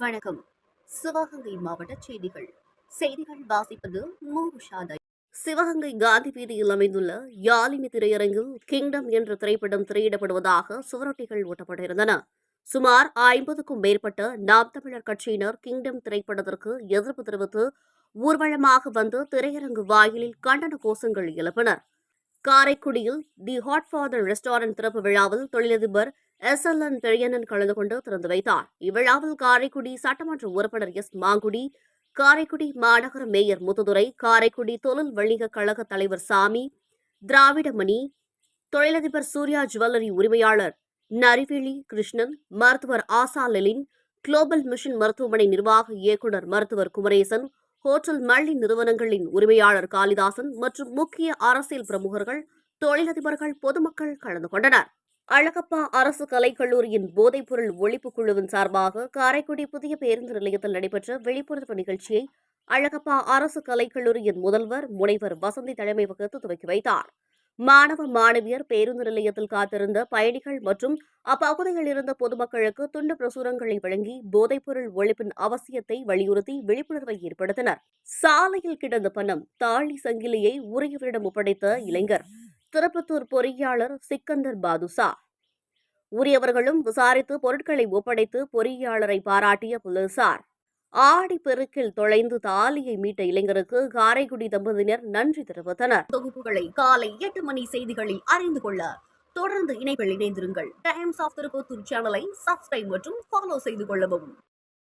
வணக்கம். சிவகங்கை மாவட்ட செய்திகள். செய்திகள் வாசிப்பது மூஷாதை சிவகங்கை காந்தி வீதியில் அமைந்துள்ள யாழினி திரையரங்கில் கிங்டம் என்ற திரைப்படம் திரையிடப்படுவதாக சுவரொட்டிகள் ஓட்டப்பட்டிருந்தன சுமார் ஐம்பதுக்கும் மேற்பட்ட நாம் தமிழர் கட்சியினர் கிங்டம் திரைப்படத்திற்கு எதிர்ப்பு தெரிவித்து ஊர்வலமாக வந்து திரையரங்கு வாயிலில் கண்டன கோஷங்கள் எழுப்பினர். காரைக்குடியில் தி ஹாட் ஃபாதர் ரெஸ்டாரண்ட் திறப்பு விழாவில் தொழிலதிபர் எஸ் எல் என் பெரியண்ணன் கலந்து கொண்டு திறந்து வைத்தார். இவ்விழாவில் காரைக்குடி சட்டமன்ற உறுப்பினர் எஸ் மாங்குடி காரைக்குடி மாநகர மேயர் முத்துதுரை காரைக்குடி தொழில் வணிக கழக தலைவர் சாமி திராவிடமணி தொழிலதிபர் சூர்யா ஜுவல்லரி உரிமையாளர் நரிவேலி கிருஷ்ணன் மருத்துவர் ஆசா லெலின் குளோபல் மிஷன் மருத்துவமனை நிர்வாக இயக்குநர் மருத்துவர் குமரேசன் ஹோட்டல் மல்லி நிறுவனங்களின் உரிமையாளர் காளிதாசன் மற்றும் முக்கிய அரசியல் பிரமுகர்கள் தொழிலதிபர்கள் பொதுமக்கள் கலந்து கொண்டனர். அழகப்பா அரசு கலைக்கல்லூரியின் போதைப்பொருள் ஒழிப்பு குழுவின் சார்பாக காரைக்குடி புதிய பேருந்து நிலையத்தில் நடைபெற்ற விழிப்புணர்வு நிகழ்ச்சியை அழகப்பா அரசு கலைக்கல்லூரியின் முதல்வர் முனைவர் வசந்தி தலைமை வகுத்து துவக்கி வைத்தார். மாணவ மாணவியர் பேருந்து நிலையத்தில் காத்திருந்த பயணிகள் மற்றும் அப்பகுதியில் இருந்த பொதுமக்களுக்கு துண்டு பிரசுரங்களை வழங்கி போதைப்பொருள் ஒழிப்பின் அவசியத்தை வலியுறுத்தி விழிப்புணர்வை ஏற்படுத்தினர். சாலையில் கிடந்த பணம் தாலி சங்கிலியை உரியவரிடம் ஒப்படைத்த இளைஞர். திருப்பத்தூர் பொறியாளர் சிக்கந்தர் பாதுசா. உரியவர்களும் விசாரித்து பொருட்களை ஒப்படைத்து பொறியாளரை பாராட்டிய போலீசார். ஆடி பெருக்கில் தொலைந்து தாலியை மீட்ட இளைஞருக்கு காரைக்குடி தம்பதியினர் நன்றி தெரிவித்தனர். தொகுப்புகளை காலை எட்டு மணி செய்திகளில் அறிந்து கொள்ள தொடர்ந்து இணைப்பில் இணைந்திருங்கள். டைம்ஸ் ஆஃப் திருப்பத்தூர் சேனலை சப்ஸ்கிரைப் மற்றும் ஃபாலோ செய்து கொள்ளவும்.